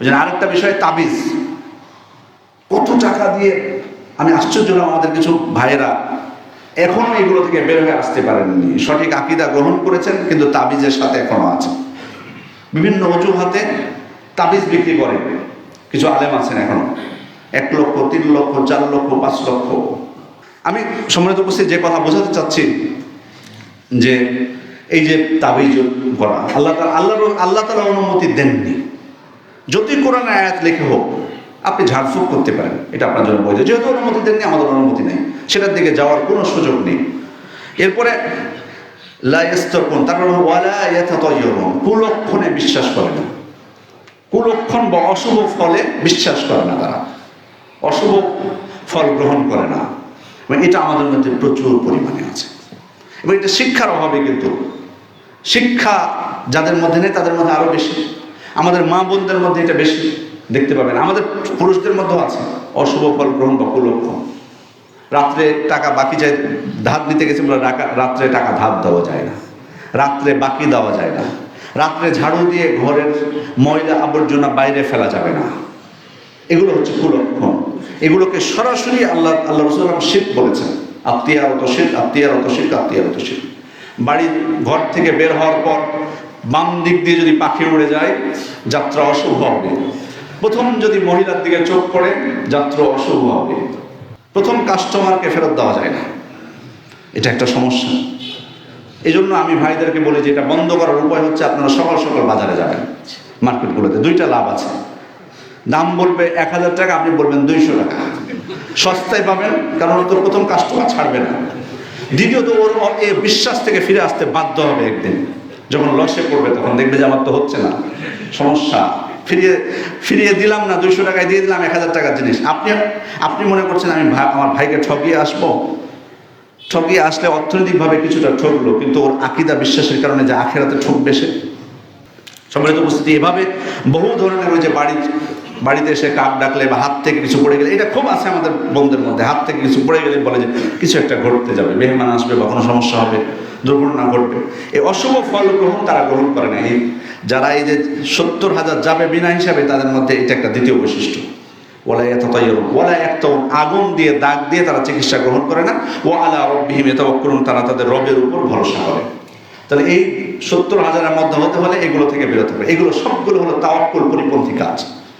বুঝলেন আরেকটা বিষয়, তাবিজ। কত টাকা দিয়ে, আমি আশ্চর্য আমাদের কিছু ভাইয়েরা। এখনও এগুলো থেকে বের হয়ে আসতে পারেননি। সঠিক আকিদা গ্রহণ করেছেন, কিন্তু তাবিজের সাথে এখনও আছে। বিভিন্ন অজুহাতে তাবিজ বিক্রি করে। কিছু আলেম আছেন এখনও। এক লক্ষ, তিন লক্ষ, চার লক্ষ, পাঁচ লক্ষ। আমি সম্মানিত উপস্থিত যে কথা বোঝাতে চাচ্ছি, যে এই যে তাবিজ করা আল্লাহ আল্লাহ আল্লাহ তালা অনুমতি দেননি। যদি কোরআন আয়াত লেখে হোক, আপনি ঝাড়ফুঁক করতে পারেন। এটা আপনার জন্য বৈধ। যেহেতু অনুমতি দেননি, আমাদের অনুমতি নেই। সেটার দিকে যাওয়ার কোনো সুযোগ নেই। এরপরে লাইস্তর্পণ তারপর ওয়ালা ইয়াতাতায়্যারুন কুলক্ষণে বিশ্বাস করে না। কুলক্ষণ বা অশুভ ফলে বিশ্বাস করে না তারা। অশুভ ফল গ্রহণ করে না। এবং এটা আমাদের মধ্যে প্রচুর পরিমাণে আছে। এবং এটা শিক্ষার অভাবে কিন্তু, শিক্ষা যাদের মধ্যে নেই, তাদের মধ্যে আরও বেশি। আমাদের মা বোনদের মধ্যে এটা বেশি দেখতে পাবেন। আমাদের পুরুষদের মধ্যেও আছে। অশুভ ফল গ্রহণ বা কুলক্ষণ রাত্রে টাকা বাকি যায়, ধার নিতে গেছে বলে রাত্রে টাকা ধার দেওয়া যায় না। রাত্রে বাকি দেওয়া যায় না। রাত্রে ঝাড়ু দিয়ে ঘরের ময়লা আবর্জনা বাইরে ফেলা যাবে না। এগুলো হচ্ছে কুলক্ষণ এগুলোকে সরাসরি আল্লাহ আল্লাহ রসুলাম শীত বলেছেন। আত্মীয়ারত শীত আত্মীয়ারত শীত আত্মীয়ারত শীত বাড়ির ঘর থেকে বের হওয়ার পর বাম দিক দিয়ে যদি পাখি উড়ে যায়, যাত্রা অশুভ হবে। প্রথম যদি মহিলার দিকে চোখ পড়ে, যাত্রা অশুভ হবে। প্রথম কাস্টমারকে ফেরত দেওয়া যায় না। এটা একটা সমস্যা। এই জন্য আমি ভাইদেরকে বলি যে এটা বন্ধ করার উপায় হচ্ছে আপনারা সকাল সকাল বাজারে যাবেন মার্কেটগুলোতে। দুইটা লাভ আছে। দাম বলবে এক হাজার টাকা, আপনি বলবেন দুইশো টাকা। সস্তায় পাবেন, কারণ ও তো প্রথম কাস্টমার ছাড়বে না। দ্বিতীয়ত ওর বিশ্বাস থেকে ফিরে আসতে বাধ্য হবে একদিন। যখন লসে পড়বে, তখন দেখবে যে আমার তো হচ্ছে না। সমস্যা। ফিরিয়ে ফিরিয়ে দিলাম না, দুইশো টাকায় দিয়ে দিলাম, এক হাজার টাকার জিনিস। আপনি আপনি মনে করছেন আমি আমার ভাইকে ঠকিয়ে আসব? ঠকিয়ে আসলে অর্থনৈতিকভাবে কিছুটা ঠকলো, কিন্তু ওর আকিদা বিশ্বাসের কারণে যে আখেরাতে ঠকবে সে? সম্মিলিত উপস্থিতি, এভাবে বহু ধরনের ওই যে বাড়ি বাড়িতে এসে কাক ডাকলে বা হাত থেকে কিছু পড়ে গেলে, এটা খুব আছে আমাদের বন্ধুদের মধ্যে, হাত থেকে কিছু পড়ে গেলে বলে যে কিছু একটা ঘটতে যাবে, মেহমান আসবে বা কোনো সমস্যা হবে, দুর্ঘটনা ঘটবে। এই অশুভ ফল গ্রহণ তারা গ্রহণ করে না এই যারা এই যে সত্তর হাজার যাবে বিনা হিসাবে, তাদের মধ্যে এটা একটা দ্বিতীয় বৈশিষ্ট্য। ওলা এত ওলা একটা আগুন দিয়ে, দাগ দিয়ে তারা চিকিৎসা গ্রহণ করে না। ও আলা রব্বিহিম করুন তারা তাদের রবের উপর ভরসা করে। তাহলে এই সত্তর হাজারের মধ্যে হতে হলে এগুলো থেকে বেরোতে হবে এগুলো সবগুলো হলো তাওয়াক্কুল, পরিপন্থী কাজ।